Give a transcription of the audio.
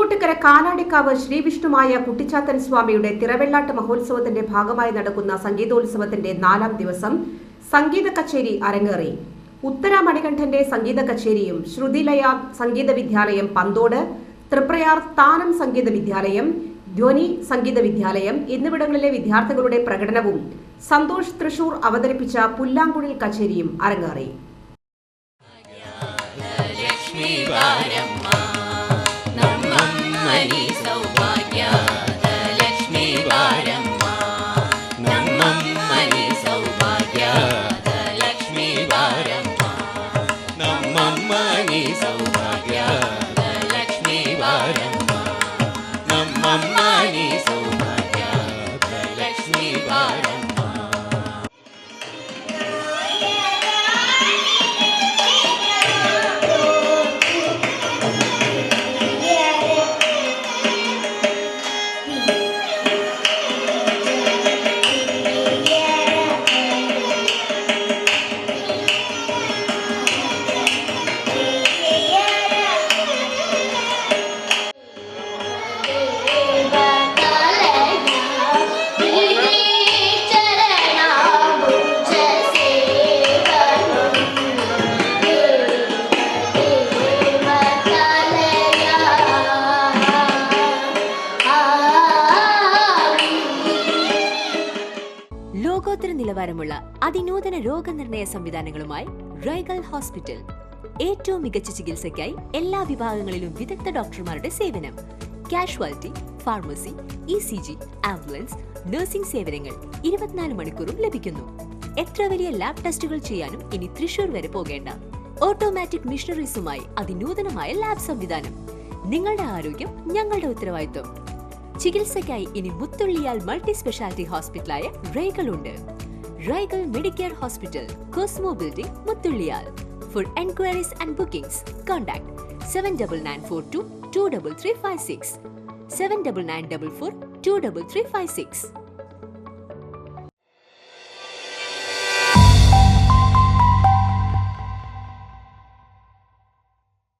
കിളിങ്ങോട്ടുകര കാനാടിക്കാവ് ശ്രീവിഷ്ണുമായ കുട്ടിച്ചാത്തൻ സ്വാമിയുടെ തിറവെള്ളാട്ട് മഹോത്സവത്തിന്റെ ഭാഗമായി നടക്കുന്ന സംഗീതോത്സവത്തിന്റെ നാലാം ദിവസം സംഗീത കച്ചേരി അരങ്ങേറി. ഉത്തര മണികണ്ഠന്റെ സംഗീത കച്ചേരിയും ശ്രുതിലയ സംഗീത വിദ്യാലയം പന്തോട് തൃപ്രയാർ താനം സംഗീത വിദ്യാലയം ധ്വനി സംഗീത വിദ്യാലയം എന്നിവിടങ്ങളിലെ വിദ്യാർത്ഥികളുടെ പ്രകടനവും സന്തോഷ് തൃശൂർ അവതരിപ്പിച്ച പുല്ലാങ്കുഴൽ കച്ചേരിയും അരങ്ങേറി. Bye. Bye. ലോകോത്തര നിലവാരമുള്ള അതിനൂതന രോഗനിർണയ സംവിധാനങ്ങളുമായി റൈഗൽ ഹോസ്പിറ്റൽ ഏറ്റവും മികച്ച ചികിത്സയ്ക്കായി എല്ലാ വിഭാഗങ്ങളിലും വിദഗ്ധ ഡോക്ടർമാരുടെ സേവനം. Casualty pharmacy E C G ambulance nursing സേവനങ്ങൾ ഇരുപത്തിനാല് മണിക്കൂറും ലഭിക്കുന്നു. എത്ര വലിയ ലാബ് ടെസ്റ്റുകൾ ചെയ്യാനും ഇനി തൃശൂർ വരെ പോകേണ്ട. ഓട്ടോമാറ്റിക് മിഷണറീസുമായി അതിനൂതനമായ ലാബ് സംവിധാനം. നിങ്ങളുടെ ആരോഗ്യം ഞങ്ങളുടെ ഉത്തരവാദിത്വം. ചികിത്സയ്ക്കായി ഇനി മുത്തുള്ളിയാൽ മൾട്ടി സ്പെഷ്യാലിറ്റി ഹോസ്പിറ്റലായ ഉണ്ട് regal Medicare hospital Cosmo building മുത്തുള്ളിയാൽ. For enquiries and bookings contact seven double nine four two two double three five six seven double nine double four two double three five six